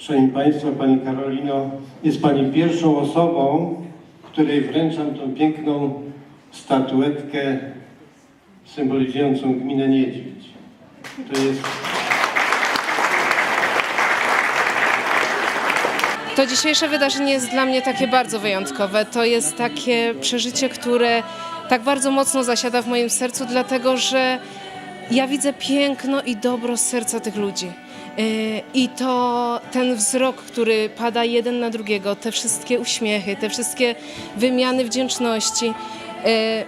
Szanowni Państwo, Pani Karolino, jest Pani pierwszą osobą, której wręczam tą piękną statuetkę symbolizującą gminę Niedźwiedź. To jest To dzisiejsze wydarzenie jest dla mnie takie bardzo wyjątkowe. To jest takie przeżycie, które tak bardzo mocno zasiada w moim sercu, dlatego że ja widzę piękno i dobro z serca tych ludzi. Yy, I to ten wzrok, który pada jeden na drugiego, te wszystkie uśmiechy, te wszystkie wymiany wdzięczności. Yy,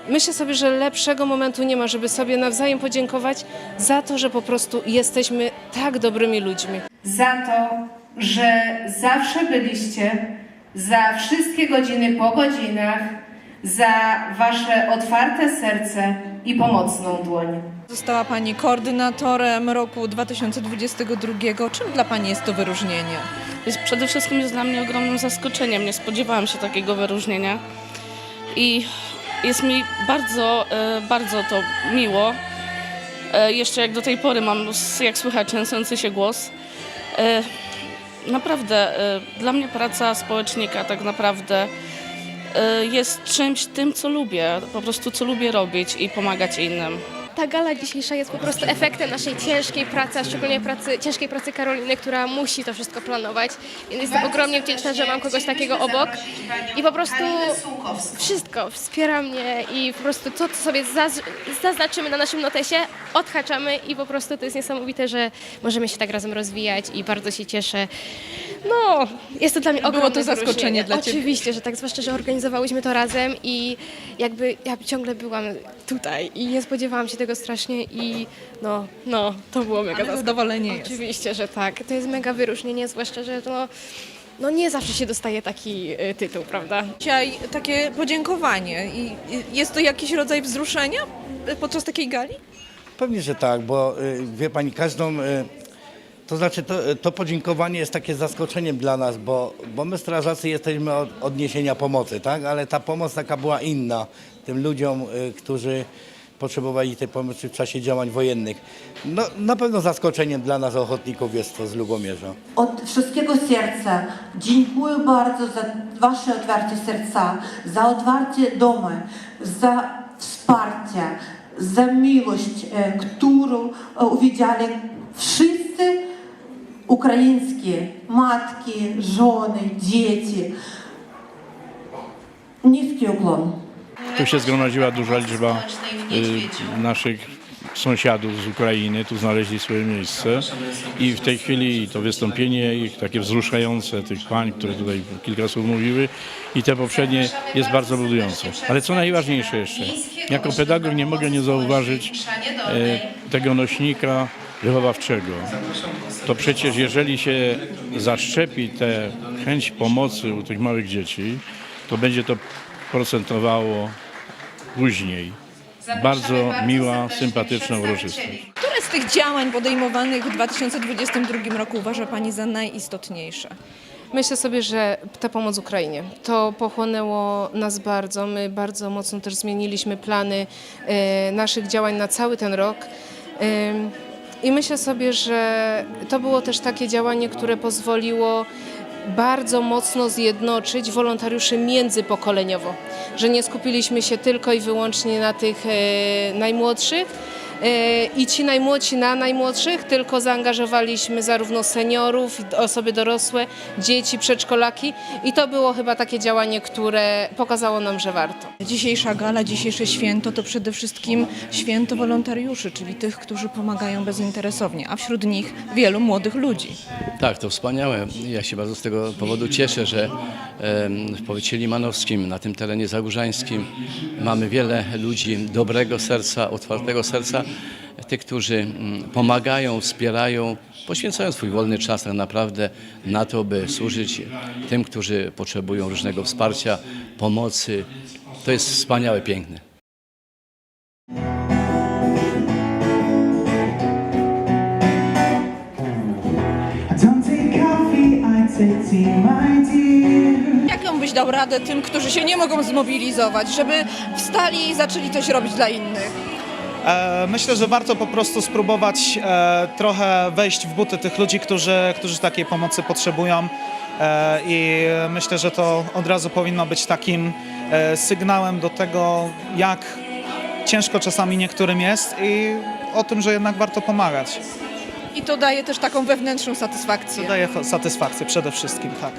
Myślę sobie, że lepszego momentu nie ma, żeby sobie nawzajem podziękować za to, że po prostu jesteśmy tak dobrymi ludźmi. za to, że zawsze byliście, za wszystkie godziny po godzinach, za Wasze otwarte serce i pomocną dłoń. Została Pani koordynatorem roku 2022. Czym dla Pani jest to wyróżnienie? Jest, przede wszystkim jest dla mnie ogromnym zaskoczeniem. Nie spodziewałam się takiego wyróżnienia. I jest mi bardzo, e, bardzo to miło. E, Jeszcze jak do tej pory mam, jak słychać, trzęsący się głos. E, Naprawdę, dla mnie praca społecznika tak naprawdę jest czymś tym, co lubię. Po prostu co lubię robić i pomagać innym. Ta gala dzisiejsza jest po prostu efektem naszej ciężkiej pracy, a szczególnie pracy, ciężkiej pracy Karoliny, która musi to wszystko planować. Więc jestem ogromnie wdzięczna, że mam kogoś takiego obok i po prostu wszystko wspiera mnie i po prostu to, co sobie zaz- zaznaczymy na naszym notesie, odhaczamy i po prostu to jest niesamowite, że możemy się tak razem rozwijać i bardzo się cieszę. No, jest to dla mnie Było ogromne to zaskoczenie wyróżnienie. dla Ciebie. Oczywiście, że tak, zwłaszcza, że organizowałyśmy to razem i jakby ja ciągle byłam tutaj i nie spodziewałam się tego strasznie i no, no, to było mega Ale zaskoczenie. zadowolenie jest. Oczywiście, że tak. To jest mega wyróżnienie, zwłaszcza, że to no nie zawsze się dostaje taki y, tytuł, prawda? Dzisiaj takie podziękowanie i i jest to jakiś rodzaj wzruszenia podczas takiej gali? Pewnie, że tak, bo y, wie pani, każdą. y, To znaczy, to, to podziękowanie jest takie zaskoczeniem dla nas, bo, bo my strażacy jesteśmy od odniesienia pomocy, tak? Ale ta pomoc taka była inna tym ludziom, y, którzy potrzebowali tej pomocy w czasie działań wojennych. No, na pewno zaskoczeniem dla nas ochotników jest to z Lubomierza. Od wszystkiego serca dziękuję bardzo za Wasze otwarcie serca, za otwarcie domy, za wsparcie, za miłość, e, którą e, uwidzieli wszyscy ukraińskie matki, żony, dzieci. Niski ukłon. Tu się zgromadziła duża liczba y, naszych sąsiadów z Ukrainy, tu znaleźli swoje miejsce i w tej chwili to wystąpienie ich takie wzruszające tych pań, które tutaj kilka słów mówiły i te poprzednie jest bardzo budujące. Ale co najważniejsze jeszcze, jako pedagog nie mogę nie zauważyć e, tego nośnika wychowawczego. To przecież jeżeli się zaszczepi tę chęć pomocy u tych małych dzieci, to będzie to procentowało później. Bardzo miła, sympatyczna uroczystość. Które z tych działań podejmowanych w 2022 roku uważa Pani za najistotniejsze? Myślę sobie, że ta pomoc Ukrainie to pochłonęło nas bardzo. My bardzo mocno też zmieniliśmy plany e, naszych działań na cały ten rok. I myślę sobie, że to było też takie działanie, które pozwoliło bardzo mocno zjednoczyć wolontariuszy międzypokoleniowo, że nie skupiliśmy się tylko i wyłącznie na tych e, najmłodszych, i ci najmłodsi na najmłodszych, tylko zaangażowaliśmy zarówno seniorów, osoby dorosłe, dzieci, przedszkolaki i to było chyba takie działanie, które pokazało nam, że warto. Dzisiejsza gala, dzisiejsze święto to przede wszystkim święto wolontariuszy, czyli tych, którzy pomagają bezinteresownie, a wśród nich wielu młodych ludzi. Tak, to wspaniałe. Ja się bardzo z tego powodu cieszę, że w powiecie limanowskim, na tym terenie zagórzańskim mamy wiele ludzi dobrego serca, otwartego serca, tych, którzy mm, pomagają, wspierają, poświęcają swój wolny czas tak naprawdę na to, by służyć tym, którzy potrzebują różnego wsparcia, pomocy. To jest wspaniałe, piękne. Jaką byś dał radę tym, którzy się nie mogą zmobilizować, żeby wstali i zaczęli coś robić dla innych? E, myślę, że warto po prostu spróbować e, trochę wejść w buty tych ludzi, którzy, którzy takiej pomocy potrzebują. E, I myślę, że to od razu powinno być takim sygnałem do tego, jak ciężko czasami niektórym jest i o tym, że jednak warto pomagać. I to daje też taką wewnętrzną satysfakcję. To daje satysfakcję przede wszystkim, tak.